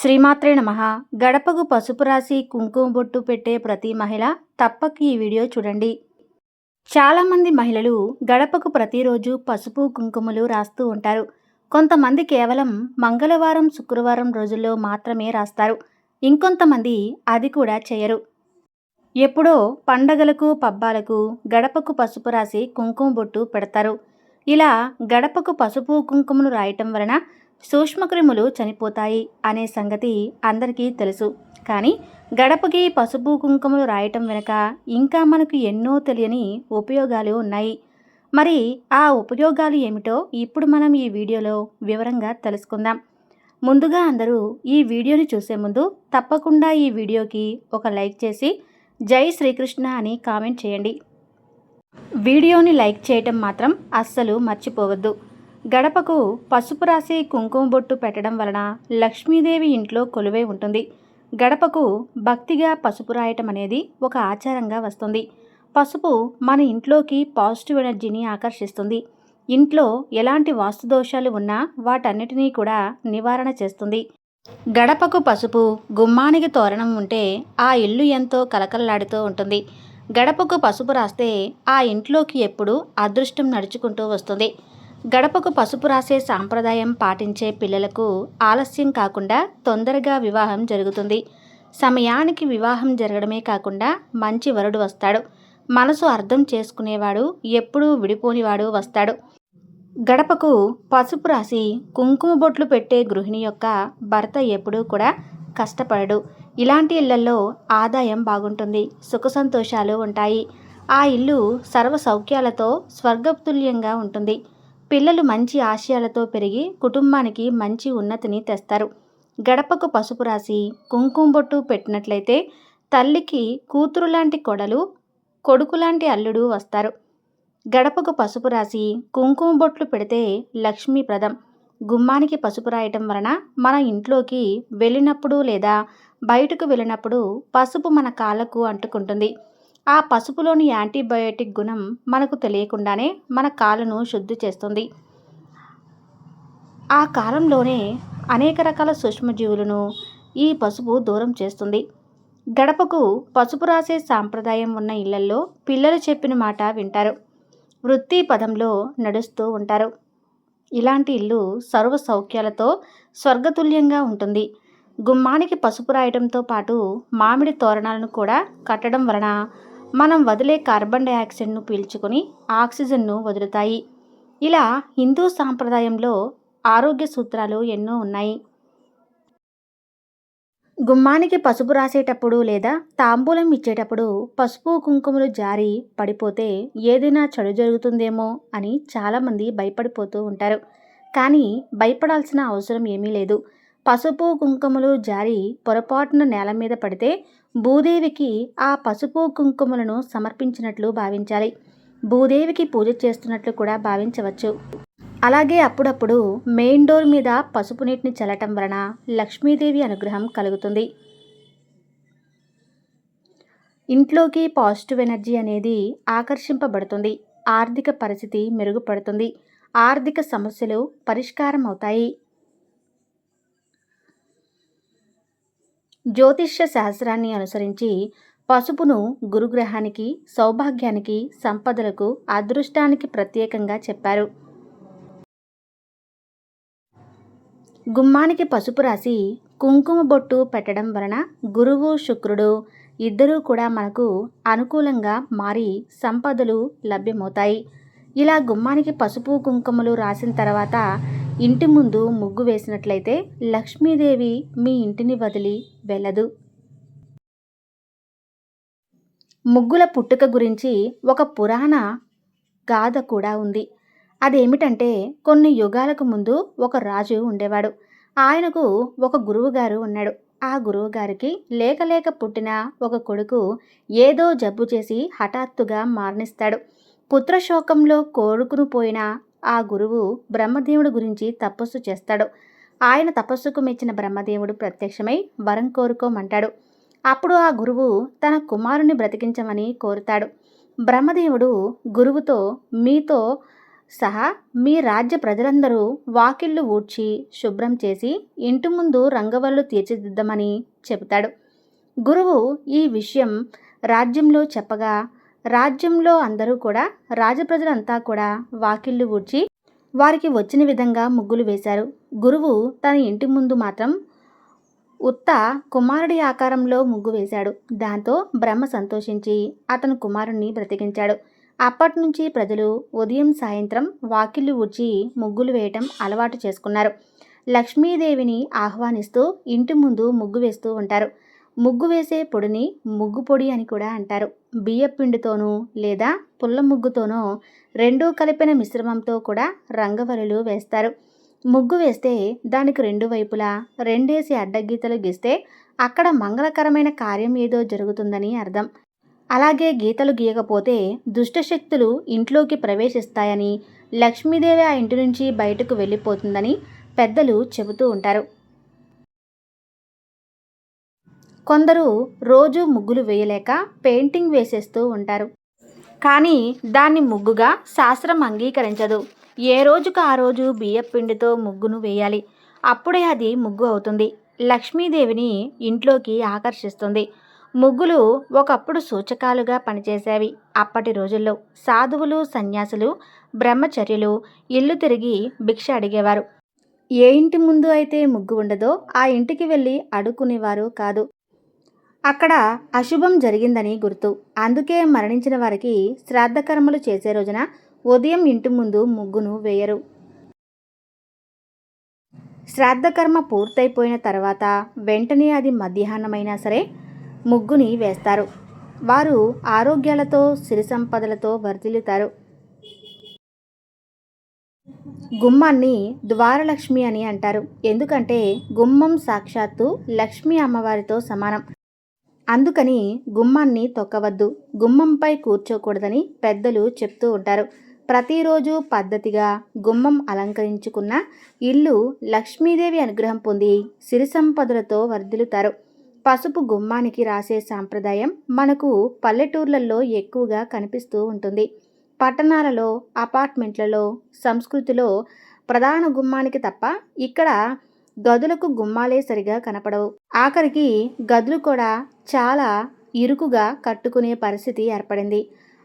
శ్రీమాత్రే నమ. గడపకు పసుపు రాసి కుంకుమ బొట్టు పెట్టే ప్రతి మహిళ తప్పక ఈ వీడియో చూడండి. చాలామంది మహిళలు గడపకు ప్రతిరోజు పసుపు కుంకుమలు రాస్తూ ఉంటారు. కొంతమంది కేవలం మంగళవారం శుక్రవారం రోజుల్లో మాత్రమే రాస్తారు. ఇంకొంతమంది అది కూడా చేయరు. ఎప్పుడో పండగలకు పబ్బాలకు గడపకు పసుపు రాసి కుంకుమ బొట్టు పెడతారు. ఇలా గడపకు పసుపు కుంకుమను రాయటం వలన సూక్ష్మక్రిములు చనిపోతాయి అనే సంగతి అందరికీ తెలుసు. కానీ గడపకి పసుపు కుంకుమలు రాయటం వెనుక ఇంకా మనకు ఎన్నో తెలియని ఉపయోగాలు ఉన్నాయి. మరి ఆ ఉపయోగాలు ఏమిటో ఇప్పుడు మనం ఈ వీడియోలో వివరంగా తెలుసుకుందాం. ముందుగా అందరూ ఈ వీడియోని చూసే ముందు తప్పకుండా ఈ వీడియోకి ఒక లైక్ చేసి జై శ్రీకృష్ణ అని కామెంట్ చేయండి. వీడియోని లైక్ చేయటం మాత్రం అస్సలు మర్చిపోవద్దు. గడపకు పసుపు రాసి కుంకుమ బొట్టు పెట్టడం వలన లక్ష్మీదేవి ఇంట్లో కొలువై ఉంటుంది. గడపకు భక్తిగా పసుపు రాయటం అనేది ఒక ఆచారంగా వస్తుంది. పసుపు మన ఇంట్లోకి పాజిటివ్ ఎనర్జీని ఆకర్షిస్తుంది. ఇంట్లో ఎలాంటి వాస్తు దోషాలు ఉన్నా వాటన్నిటినీ కూడా నివారణ చేస్తుంది. గడపకు పసుపు గుమ్మానికి తోరణం ఉంటే ఆ ఇల్లు ఎంతో కలకలలాడుతూ ఉంటుంది. గడపకు పసుపు రాస్తే ఆ ఇంట్లోకి ఎప్పుడు అదృష్టం నడుచుకుంటూ వస్తుంది. గడపకు పసుపు రాసే సాంప్రదాయం పాటించే పిల్లలకు ఆలస్యం కాకుండా తొందరగా వివాహం జరుగుతుంది. సమయానికి వివాహం జరగడమే కాకుండా మంచి వరుడు వస్తాడు. మనసు అర్థం చేసుకునేవాడు ఎప్పుడూ విడిపోనివాడు వస్తాడు. గడపకు పసుపు రాసి కుంకుమ బొట్లు పెట్టే గృహిణి యొక్క భర్త ఎప్పుడూ కూడా కష్టపడడు. ఇలాంటి ఇళ్ళలో ఆదాయం బాగుంటుంది. సుఖ సంతోషాలు ఉంటాయి. ఆ ఇల్లు సర్వ సౌఖ్యాలతో స్వర్గతుల్యంగా ఉంటుంది. పిల్లలు మంచి ఆశయాలతో పెరిగి కుటుంబానికి మంచి ఉన్నతిని తెస్తారు. గడపకు పసుపు రాసి కుంకుమ బొట్టు పెట్టినట్లయితే తల్లికి కూతురు లాంటి కొడలు కొడుకు లాంటి అల్లుడు వస్తారు. గడపకు పసుపు రాసి కుంకుమ బొట్లు పెడితే లక్ష్మీప్రదం గుమ్మానికి పసుపు రాయటం వలన మన ఇంట్లోకి వెళ్ళినప్పుడు లేదా బయటకు వెళ్ళినప్పుడు పసుపు మన కాళ్ళకు అంటుకుంటుంది. ఆ పసుపులోని యాంటీబయోటిక్ గుణం మనకు తెలియకుండానే మన కాళ్ళను శుద్ధి చేస్తుంది. ఆ కాలంలోనే అనేక రకాల సూక్ష్మజీవులను ఈ పసుపు దూరం చేస్తుంది. గడపకు పసుపు రాసే సాంప్రదాయం ఉన్న ఇళ్ళలో పిల్లలు చెప్పిన మాట వింటారు. వృత్తి పదంలో నడుస్తూ ఉంటారు. ఇలాంటి ఇల్లు సర్వ సౌఖ్యాలతో స్వర్గతుల్యంగా ఉంటుంది. గుమ్మానికి పసుపు రాయడంతో పాటు మామిడి తోరణాలను కూడా కట్టడం వలన మనం వదిలే కార్బన్ డైఆక్సైడ్ను పీల్చుకొని ఆక్సిజన్ను వదులుతాయి. ఇలా హిందూ సాంప్రదాయంలో ఆరోగ్య సూత్రాలు ఎన్నో ఉన్నాయి. గుమ్మానికి పసుపు రాసేటప్పుడు లేదా తాంబూలం ఇచ్చేటప్పుడు పసుపు కుంకుమలు జారి పడిపోతే ఏదైనా చెడు జరుగుతుందేమో అని చాలామంది భయపడిపోతూ ఉంటారు. కానీ భయపడాల్సిన అవసరం ఏమీ లేదు. పసుపు కుంకుమలు జారి పొరపాటున నేల మీద పడితే భూదేవికి ఆ పసుపు కుంకుమలను సమర్పించినట్లు భావించాలి. భూదేవికి పూజ చేస్తున్నట్లు కూడా భావించవచ్చు. అలాగే అప్పుడప్పుడు మెయిన్ డోర్ మీద పసుపు నీటిని చల్లటం వలన లక్ష్మీదేవి అనుగ్రహం కలుగుతుంది. ఇంట్లోకి పాజిటివ్ ఎనర్జీ అనేది ఆకర్షింపబడుతుంది. ఆర్థిక పరిస్థితి మెరుగుపడుతుంది. ఆర్థిక సమస్యలు పరిష్కారం అవుతాయి జ్యోతిష్య శాస్త్రాన్ని అనుసరించి పసుపును గురుగ్రహానికి సౌభాగ్యానికి సంపదలకు అదృష్టానికి ప్రత్యేకంగా చెప్పారు. గుమ్మానికి పసుపు రాసి కుంకుమ బొట్టు పెట్టడం వలన గురువు శుక్రుడు ఇద్దరూ కూడా మనకు అనుకూలంగా మారి సంపదలు లభ్యమవుతాయి. ఇలా గుమ్మానికి పసుపు కుంకుమలు రాసిన తర్వాత ఇంటి ముందు ముగ్గు వేసినట్లయితే లక్ష్మీదేవి మీ ఇంటిని వదిలి వెళ్ళదు. ముగ్గుల పుట్టుక గురించి ఒక పురాణ గాథ కూడా ఉంది. అదేమిటంటే కొన్ని యుగాలకు ముందు ఒక రాజు ఉండేవాడు. ఆయనకు ఒక గురువుగారు ఉన్నాడు. ఆ గురువుగారికి లేక లేక పుట్టిన ఒక కొడుకు ఏదో జబ్బు చేసి హఠాత్తుగా మరణిస్తాడు. పుత్రశోకంలో కోరుకును పోయిన ఆ గురువు బ్రహ్మదేవుడి గురించి తపస్సు చేస్తాడు. ఆయన తపస్సుకు మెచ్చిన బ్రహ్మదేవుడు ప్రత్యక్షమై వరం కోరుకోమంటాడు. అప్పుడు ఆ గురువు తన కుమారుని బ్రతికించమని కోరుతాడు. బ్రహ్మదేవుడు గురువుతో మీతో సహా మీ రాజ్య ప్రజలందరూ వాకిళ్ళు ఊడ్చి శుభ్రం చేసి ఇంటి ముందు రంగవల్లు తీర్చిదిద్దమని చెబుతాడు. గురువు ఈ విషయం రాజ్యంలో చెప్పగా రాజ్యంలో అందరూ కూడా రాజప్రజలంతా కూడా వాకిళ్ళు ఊడ్చి వారికి వచ్చిన విధంగా ముగ్గులు వేశారు. గురువు తన ఇంటి ముందు మాత్రం ఉత్త కుమారుడి ఆకారంలో ముగ్గు వేశాడు. దాంతో బ్రహ్మ సంతోషించి అతను కుమారుణ్ణి బ్రతికించాడు. అప్పటి నుంచి ప్రజలు ఉదయం సాయంత్రం వాకిళ్ళు ఊడ్చి ముగ్గులు వేయటం అలవాటు చేసుకున్నారు. లక్ష్మీదేవిని ఆహ్వానిస్తూ ఇంటి ముందు ముగ్గు వేస్తూ ఉంటారు. ముగ్గు వేసే పొడిని ముగ్గు పొడి అని కూడా అంటారు. బియ్యపిండితోనూ లేదా పుల్ల ముగ్గుతోనో రెండూ కలిపిన మిశ్రమంతో కూడా రంగవల్లులు వేస్తారు. ముగ్గు వేస్తే దానికి రెండు వైపులా రెండేసి అడ్డగీతలు గీస్తే అక్కడ మంగళకరమైన కార్యం ఏదో జరుగుతుందని అర్థం. అలాగే గీతలు గీయకపోతే దుష్టశక్తులు ఇంట్లోకి ప్రవేశిస్తాయని లక్ష్మీదేవి ఆ ఇంటి నుంచి బయటకు వెళ్ళిపోతుందని పెద్దలు చెబుతూ ఉంటారు. కొందరు రోజు ముగ్గులు వేయలేక పెయింటింగ్ వేసేస్తూ ఉంటారు. కానీ దాన్ని ముగ్గుగా శాస్త్రం అంగీకరించదు. ఏ రోజుకు ఆ రోజు బియ్యపిండితో ముగ్గును వేయాలి? అప్పుడే అది ముగ్గు అవుతుంది. లక్ష్మీదేవిని ఇంట్లోకి ఆకర్షిస్తుంది. ముగ్గులు ఒకప్పుడు సూచకాలుగా పనిచేసేవి. అప్పటి రోజుల్లో సాధువులు సన్యాసులు బ్రహ్మచర్యులు ఇల్లు తిరిగి భిక్ష అడిగేవారు. ఏ ఇంటి ముందు అయితే ముగ్గు ఉండదో ఆ ఇంటికి వెళ్ళి అడుక్కునేవారు కాదు. అక్కడ అశుభం జరిగిందని గుర్తు. అందుకే మరణించిన వారికి శ్రాద్ధకర్మలు చేసే రోజున ఉదయం ఇంటి ముందు ముగ్గును వేయరు. శ్రాద్ధకర్మ పూర్తయిపోయిన తర్వాత వెంటనే అది మధ్యాహ్నమైనా సరే ముగ్గుని వేస్తారు. వారు ఆరోగ్యాలతో సిరి సంపదలతో వర్ధిల్లుతారు. గుమ్మాన్ని ద్వారలక్ష్మి అని అంటారు. ఎందుకంటే గుమ్మం సాక్షాత్తు లక్ష్మీ అమ్మవారితో సమానం. అందుకని గుమ్మాన్ని తొక్కవద్దు. గుమ్మంపై కూర్చోకూడదని పెద్దలు చెప్తూ ఉంటారు. ప్రతిరోజు పద్ధతిగా గుమ్మం అలంకరించుకున్న ఇల్లు లక్ష్మీదేవి అనుగ్రహం పొంది సిరి సంపదలతో వర్ధిల్లుతారు. పసుపు గుమ్మానికి రాసే సాంప్రదాయం మనకు పల్లెటూర్లలో ఎక్కువగా కనిపిస్తూ ఉంటుంది. పట్టణాలలో అపార్ట్మెంట్లలో సంస్కృతిలో ప్రధాన గుమ్మానికి తప్ప ఇక్కడ గదులకు గుమ్మాలే సరిగా కనపడవు. ఆఖరికి గదులు కూడా చాలా ఇరుకుగా కట్టుకునే పరిస్థితి ఏర్పడింది.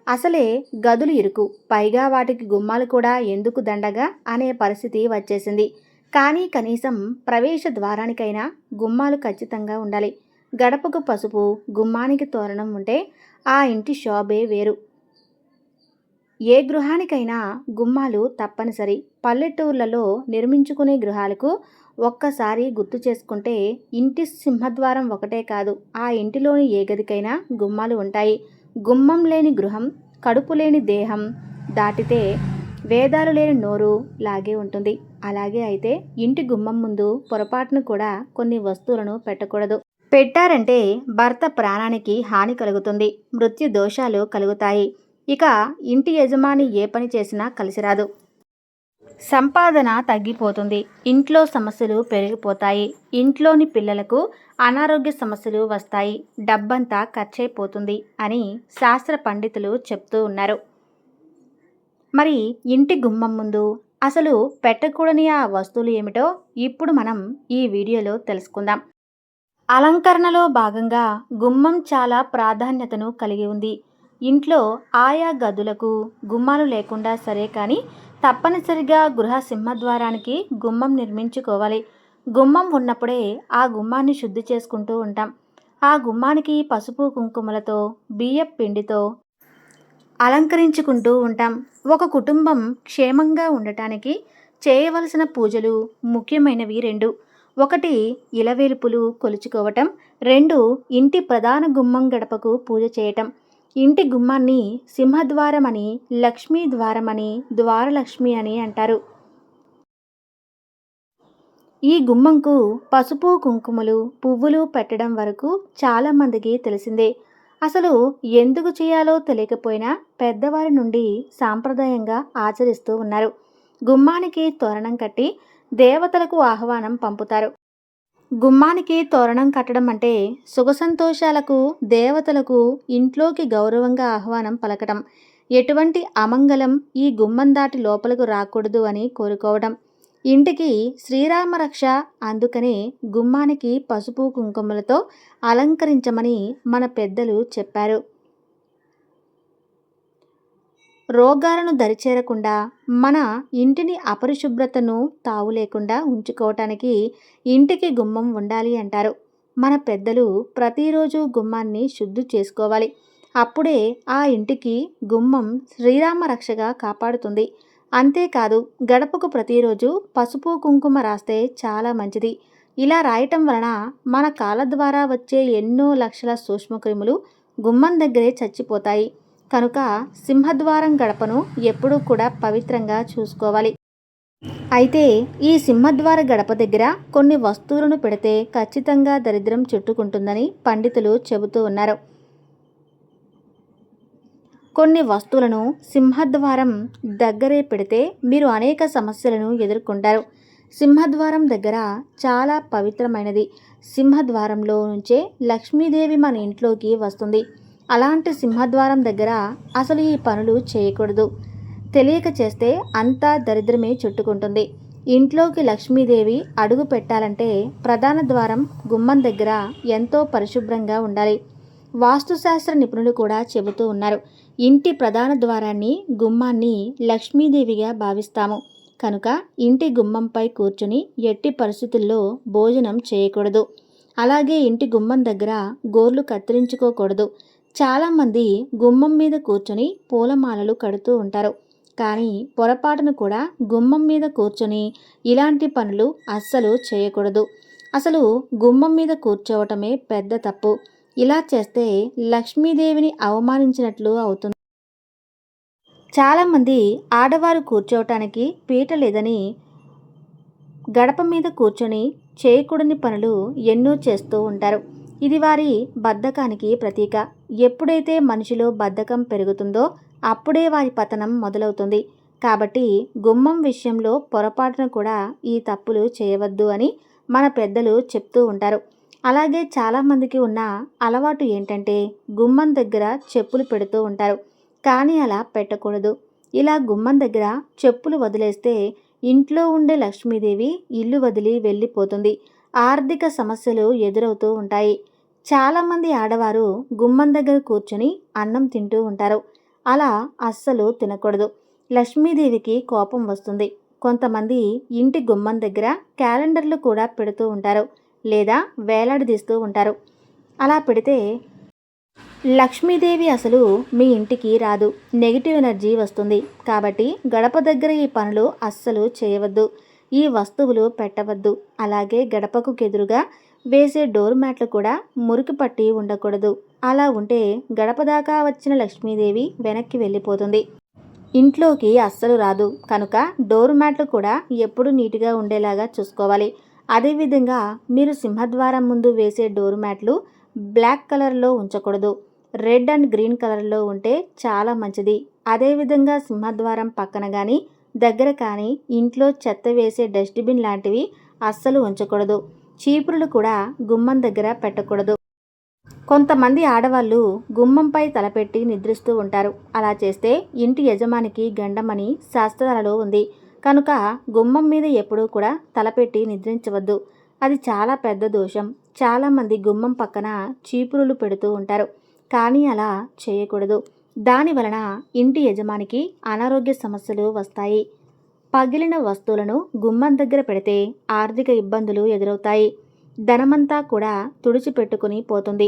అసలే గదులు ఇరుకు పైగా వాటికి గుమ్మాలు కూడా ఎందుకు దండగా అనే పరిస్థితి వచ్చేసింది. కానీ కనీసం ప్రవేశ ద్వారానికైనా గుమ్మాలు ఖచ్చితంగా ఉండాలి. గడపకు పసుపు గుమ్మానికి తోరణం ఉంటే ఆ ఇంటి శోభే వేరు. ఏ గృహానికైనా గుమ్మాలు తప్పనిసరి. పల్లెటూర్లలో నిర్మించుకునే గృహాలకు ఒక్కసారి గుర్తు చేసుకుంటే ఇంటి సింహద్వారం ఒకటే కాదు ఆ ఇంటిలోని ఏ గదికైనా గుమ్మాలు ఉంటాయి. గుమ్మం లేని గృహం కడుపు లేని దేహం దాటితే వేదాలు లేని నోరు లాగే ఉంటుంది. అలాగే అయితే ఇంటి గుమ్మం ముందు పొరపాటును కూడా కొన్ని వస్తువులను పెట్టకూడదు. పెట్టారంటే భర్త ప్రాణానికి హాని కలుగుతుంది మృత్యు దోషాలు కలుగుతాయి. ఇక ఇంటి యజమాని ఏ పని చేసినా కలిసిరాదు. సంపాదన తగ్గిపోతుంది. ఇంట్లో సమస్యలు పెరిగిపోతాయి. ఇంట్లోని పిల్లలకు అనారోగ్య సమస్యలు వస్తాయి. డబ్బంతా ఖర్చైపోతుంది అని శాస్త్ర పండితులు చెప్తూ ఉన్నారు. మరి ఇంటి గుమ్మం ముందు అసలు పెట్టకూడని ఆ వస్తువులు ఏమిటో ఇప్పుడు మనం ఈ వీడియోలో తెలుసుకుందాం. అలంకరణలో భాగంగా గుమ్మం చాలా ప్రాధాన్యతను కలిగి ఉంది. ఇంట్లో ఆయా గదులకు గుమ్మాలు లేకుండా సరే కానీ తప్పనిసరిగా గృహ సింహద్వారానికి గుమ్మం నిర్మించుకోవాలి. గుమ్మం ఉన్నప్పుడే ఆ గుమ్మాన్ని శుద్ధి చేసుకుంటూ ఉంటాం. ఆ గుమ్మానికి పసుపు కుంకుమలతో బియ్యం పిండితో అలంకరించుకుంటూ ఉంటాం. ఒక కుటుంబం క్షేమంగా ఉండటానికి చేయవలసిన పూజలు ముఖ్యమైనవి రెండు. ఒకటి ఇలవేలుపులు కొలుచుకోవటం. రెండు ఇంటి ప్రధాన గుమ్మం గడపకు పూజ చేయటం. ఇంటి గుమ్మాన్ని సింహద్వారమని లక్ష్మీ ద్వారమని ద్వారలక్ష్మి అని అంటారు. ఈ గుమ్మంకు పసుపు కుంకుమలు పువ్వులు పెట్టడం వరకు చాలామందికి తెలిసిందే. అసలు ఎందుకు చేయాలో తెలియకపోయినా పెద్దవారి నుండి సాంప్రదాయంగా ఆచరిస్తూ ఉన్నారు. గుమ్మానికి తోరణం కట్టి దేవతలకు ఆహ్వానం పంపుతారు. గుమ్మానికి తోరణం కట్టడం అంటే సుఖ సంతోషాలకు దేవతలకు ఇంట్లోకి గౌరవంగా ఆహ్వానం పలకటం. ఎటువంటి అమంగళం ఈ గుమ్మం దాటి లోపలకు రాకూడదు అని కోరుకోవడం. ఇంటికి శ్రీరామ రక్ష అందుకనే గుమ్మానికి పసుపు కుంకుమలతో అలంకరించమని మన పెద్దలు చెప్పారు. రోగాలను దరిచేరకుండా మన ఇంటిని అపరిశుభ్రతను తావు లేకుండా ఉంచుకోవటానికి ఇంటికి గుమ్మం ఉండాలి అంటారు. మన పెద్దలు ప్రతిరోజు గుమ్మాన్ని శుద్ధి చేసుకోవాలి. అప్పుడే ఆ ఇంటికి గుమ్మం శ్రీరామ రక్షగా కాపాడుతుంది. అంతేకాదు గడపకు ప్రతిరోజు పసుపు కుంకుమ రాస్తే చాలా మంచిది. ఇలా రాయటం వలన మన కాళ్ళ ద్వారా వచ్చే ఎన్నో లక్షల సూక్ష్మక్రిములు గుమ్మం దగ్గరే చచ్చిపోతాయి. కనుక సింహద్వారం గడపను ఎప్పుడూ కూడా పవిత్రంగా చూసుకోవాలి. అయితే ఈ సింహద్వార గడప దగ్గర కొన్ని వస్తువులను పెడితే ఖచ్చితంగా దరిద్రం చుట్టుకుంటుందని పండితులు చెబుతూ ఉన్నారు. కొన్ని వస్తువులను సింహద్వారం దగ్గరే పెడితే మీరు అనేక సమస్యలను ఎదుర్కొంటారు. సింహద్వారం దగ్గర చాలా పవిత్రమైనది. సింహద్వారంలో నుంచే లక్ష్మీదేవి మన ఇంట్లోకి వస్తుంది. అలాంటి సింహద్వారం దగ్గర అసలు ఈ పనులు చేయకూడదు. తెలియక చేస్తే అంతా దరిద్రమే చుట్టుకుంటుంది. ఇంట్లోకి లక్ష్మీదేవి అడుగు పెట్టాలంటే ప్రధాన ద్వారం గుమ్మం దగ్గర ఎంతో పరిశుభ్రంగా ఉండాలి. వాస్తుశాస్త్ర నిపుణులు కూడా చెబుతూ ఉన్నారు ఇంటి ప్రధాన ద్వారాన్ని గుమ్మాన్ని లక్ష్మీదేవిగా భావిస్తాము. కనుక ఇంటి గుమ్మంపై కూర్చుని ఎట్టి పరిస్థితుల్లో భోజనం చేయకూడదు. అలాగే ఇంటి గుమ్మం దగ్గర గోర్లు కత్తిరించుకోకూడదు. చాలామంది గుమ్మం మీద కూర్చొని పూలమాలలు కడుతూ ఉంటారు. కానీ పొరపాటును కూడా గుమ్మం మీద కూర్చొని ఇలాంటి పనులు అస్సలు చేయకూడదు. అసలు గుమ్మం మీద కూర్చోవటమే పెద్ద తప్పు. ఇలా చేస్తే లక్ష్మీదేవిని అవమానించినట్లు అవుతుంది. చాలామంది ఆడవారు కూర్చోవటానికి పీట లేదని గడప మీద కూర్చొని చేయకూడని పనులు ఎన్నో చేస్తూ ఉంటారు. ఇది వారి బద్ధకానికి ప్రతీక. ఎప్పుడైతే మనిషిలో బద్ధకం పెరుగుతుందో అప్పుడే వారి పతనం మొదలవుతుంది. కాబట్టి గుమ్మం విషయంలో పొరపాటున కూడా ఈ తప్పులు చేయవద్దు అని మన పెద్దలు చెప్తూ ఉంటారు. అలాగే చాలామందికి ఉన్న అలవాటు ఏంటంటే గుమ్మం దగ్గర చెప్పులు పెడుతూ ఉంటారు. కానీ అలా పెట్టకూడదు. ఇలా గుమ్మం దగ్గర చెప్పులు వదిలేస్తే ఇంట్లో ఉండే లక్ష్మీదేవి ఇల్లు వదిలి వెళ్ళిపోతుంది. ఆర్థిక సమస్యలు ఎదురవుతూ ఉంటాయి. చాలామంది ఆడవారు గుమ్మం దగ్గర కూర్చొని అన్నం తింటూ ఉంటారు. అలా అస్సలు తినకూడదు. లక్ష్మీదేవికి కోపం వస్తుంది. కొంతమంది ఇంటి గుమ్మం దగ్గర క్యాలెండర్లు కూడా పెడుతూ ఉంటారు లేదా వేలాడదీస్తూ ఉంటారు. అలా పెడితే లక్ష్మీదేవి అసలు మీ ఇంటికి రాదు. నెగిటివ్ ఎనర్జీ వస్తుంది. కాబట్టి గడప దగ్గర ఈ పనులు అస్సలు చేయవద్దు. ఈ వస్తువులు పెట్టవద్దు. అలాగే గడపకు ఎదురుగా వేసే డోర్ మ్యాట్లు కూడా మురికి పట్టి ఉండకూడదు. అలా ఉంటే గడప దాకా వచ్చిన లక్ష్మీదేవి వెనక్కి వెళ్ళిపోతుంది. ఇంట్లోకి అస్సలు రాదు. కనుక డోర్ మ్యాట్లు కూడా ఎప్పుడు నీట్గా ఉండేలాగా చూసుకోవాలి. అదేవిధంగా మీరు సింహద్వారం ముందు వేసే డోర్ మ్యాట్లు బ్లాక్ కలర్లో ఉంచకూడదు. రెడ్ అండ్ గ్రీన్ కలర్లో ఉంటే చాలా మంచిది. అదేవిధంగా సింహద్వారం పక్కన కానీ దగ్గర కానీ ఇంట్లో చెత్త వేసే డస్ట్బిన్ లాంటివి అస్సలు ఉంచకూడదు. చీపురులు కూడా గుమ్మం దగ్గర పెట్టకూడదు. కొంతమంది ఆడవాళ్ళు గుమ్మంపై తలపెట్టి నిద్రిస్తూ ఉంటారు. అలా చేస్తే ఇంటి యజమానికి గండమని శాస్త్రాలలో ఉంది. కనుక గుమ్మం మీద ఎప్పుడూ కూడా తలపెట్టి నిద్రించవద్దు. అది చాలా పెద్ద దోషం. చాలామంది గుమ్మం పక్కన చీపురులు పెడుతూ ఉంటారు. కానీ అలా చేయకూడదు. దాని వలన ఇంటి యజమానికి అనారోగ్య సమస్యలు వస్తాయి. పగిలిన వస్తువులను గుమ్మం దగ్గర పెడితే ఆర్థిక ఇబ్బందులు ఎదురవుతాయి. ధనమంతా కూడా తుడిచిపెట్టుకుని పోతుంది.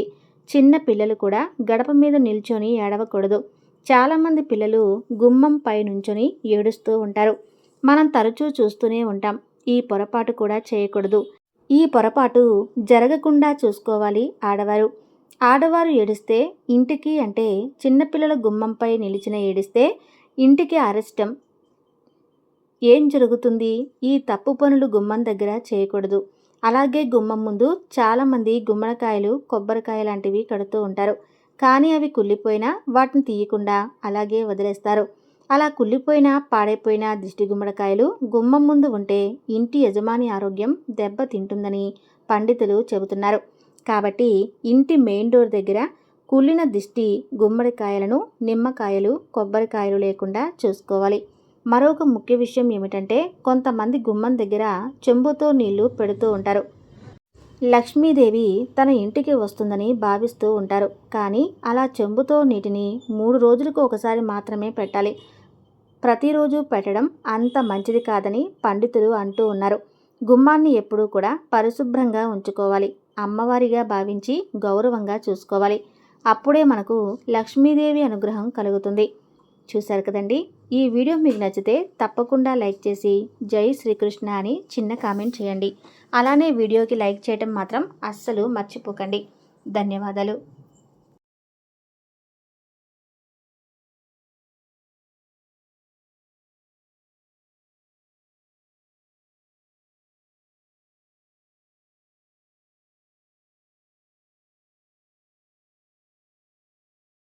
చిన్న పిల్లలు కూడా గడప మీద నిల్చొని ఏడవకూడదు. చాలామంది పిల్లలు గుమ్మం పై నుంచొని ఏడుస్తూ ఉంటారు. మనం తరచూ చూస్తూనే ఉంటాం. ఈ పొరపాటు కూడా చేయకూడదు. ఈ పొరపాటు జరగకుండా చూసుకోవాలి ఆడవారు. ఆడవారు ఏడిస్తే ఇంటికి అంటే చిన్నపిల్లల గుమ్మంపై నిలిచిన ఏడిస్తే ఇంటికి అరెస్టం. ఏం జరుగుతుంది? ఈ తప్పు పనులు గుమ్మం దగ్గర చేయకూడదు. అలాగే గుమ్మం ముందు చాలామంది గుమ్మడికాయలు కొబ్బరికాయ లాంటివి కడుతూ ఉంటారు. కానీ అవి కుళ్ళిపోయినా వాటిని తీయకుండా అలాగే వదిలేస్తారు. అలా కుళ్ళిపోయిన పాడైపోయిన దిష్టి గుమ్మడికాయలు గుమ్మం ముందు ఉంటే ఇంటి యజమాని ఆరోగ్యం దెబ్బతింటుందని పండితులు చెబుతున్నారు. కాబట్టి ఇంటి మెయిన్ డోర్ దగ్గర కుళ్ళిన దిష్టి గుమ్మడికాయలను నిమ్మకాయలు కొబ్బరికాయలు లేకుండా చూసుకోవాలి. మరొక ముఖ్య విషయం ఏమిటంటే కొంతమంది గుమ్మం దగ్గర చెంబుతో నీళ్ళు పెడుతూ ఉంటారు. లక్ష్మీదేవి తన ఇంటికి వస్తుందని భావిస్తూ ఉంటారు. కానీ అలా చెంబుతో నీటిని మూడు రోజులకు ఒకసారి మాత్రమే పెట్టాలి. ప్రతిరోజు పెట్టడం అంత మంచిది కాదని పండితులు అంటూ ఉన్నారు. గుమ్మాన్ని ఎప్పుడూ కూడా పరిశుభ్రంగా ఉంచుకోవాలి. అమ్మవారిగా భావించి గౌరవంగా చూసుకోవాలి. అప్పుడే మనకు లక్ష్మీదేవి అనుగ్రహం కలుగుతుంది. చూశారు కదండి? ఈ వీడియో మీకు నచ్చితే తప్పకుండా లైక్ చేసి జై శ్రీకృష్ణ అని చిన్న కామెంట్ చేయండి. అలానే వీడియోకి లైక్ చేయటం మాత్రం అస్సలు మర్చిపోకండి. ధన్యవాదాలు.